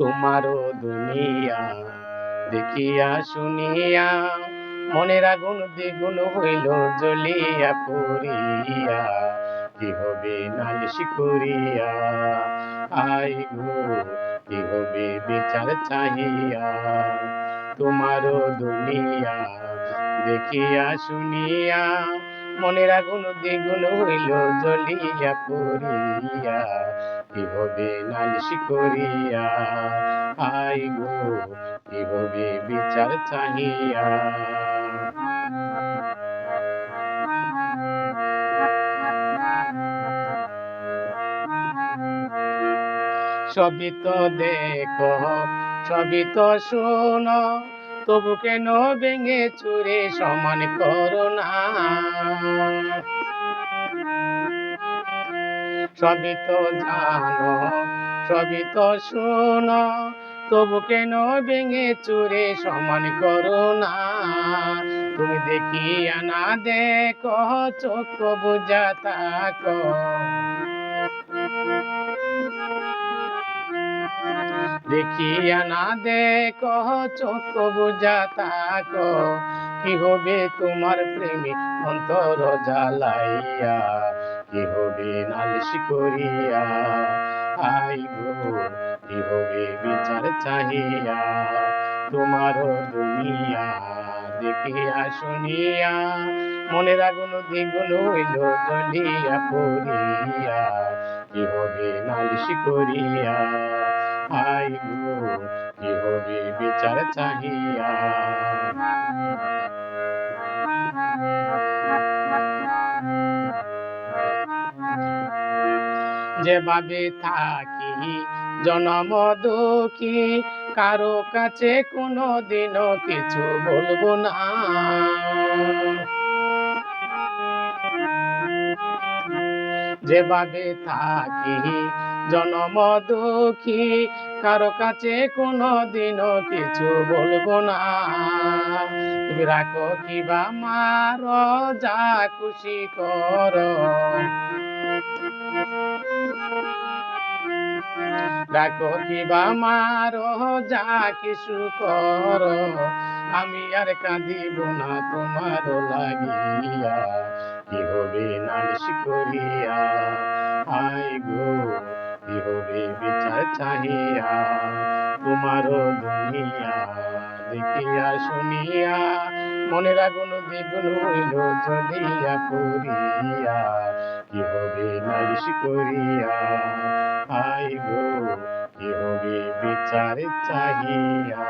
তোমারও দুনিয়া, দেখিয়া শুনিয়া, মনের আগুন দ্বিগুণ হইল জ্বলিয়া পুরিয়া, কি হবে নালিশ করিয়া? আই গো, কি হবে বিচার চাহিয়া? তোমারও দুনিয়া, দেখিয়া শুনিয়া, মনের আগুন দ্বিগুণ হইল জ্বলিয়া পুরিয়া কি হবে নালিশ করিয়া? আই গো কি হবে বিচার চাহিয়া? সবই তো দেখো, সবই তো শোনো, তবু কেন ভেঙে চুরে সমান করো না? সবই তো জানো, সবই তো শোনো। তবু কেন ভেঙে চুরে সমান করো না? তুমি দেখিয়া না দেখো, চোখ বুঝা থাকো। দেখিয়া না দেখো, চোখ বুঝা থাকো। কি হবে তোমার প্রেমী অন্তর জ্বালাইয়া? কি হবে নালিশ করিয়া? আই গো কি হবে বিচার চাহিয়া? তোমার দুনিয়া দেখিয়া শুনিয়া, মনের আগুন দ্বিগুণ হইল জ্বলিয়া পড়িয়া। কি হবে নালিশ করিয়া? আই গো কি হবে বিচার চাহিয়া? যেভাবে থাকি, জনম দুঃখী, কারও কাছে কোনো দিনও কিছু বলব না। যেভাবে থাকি, জনম দুঃখী, কারও কাছে কোনো দিনও কিছু বলব না। তুমি রাখো কিবা মার, যা খুশি করো। ডাকো কিবা মারো যা কিছু কর। আমি আর কাঁদিব না তোমার লাগিয়া কি হবে নালিশ করিয়া? আই গো কি হবে বিচার চাহিয়া? তোমার দুনিয়া দেখিয়া শুনিয়া মনের আগুন দ্বিগুণ হইল জ্বলিয়া করিয়া কি হবে নালিশ করিয়া? আই গো কি হবে বিচার চাহিয়া?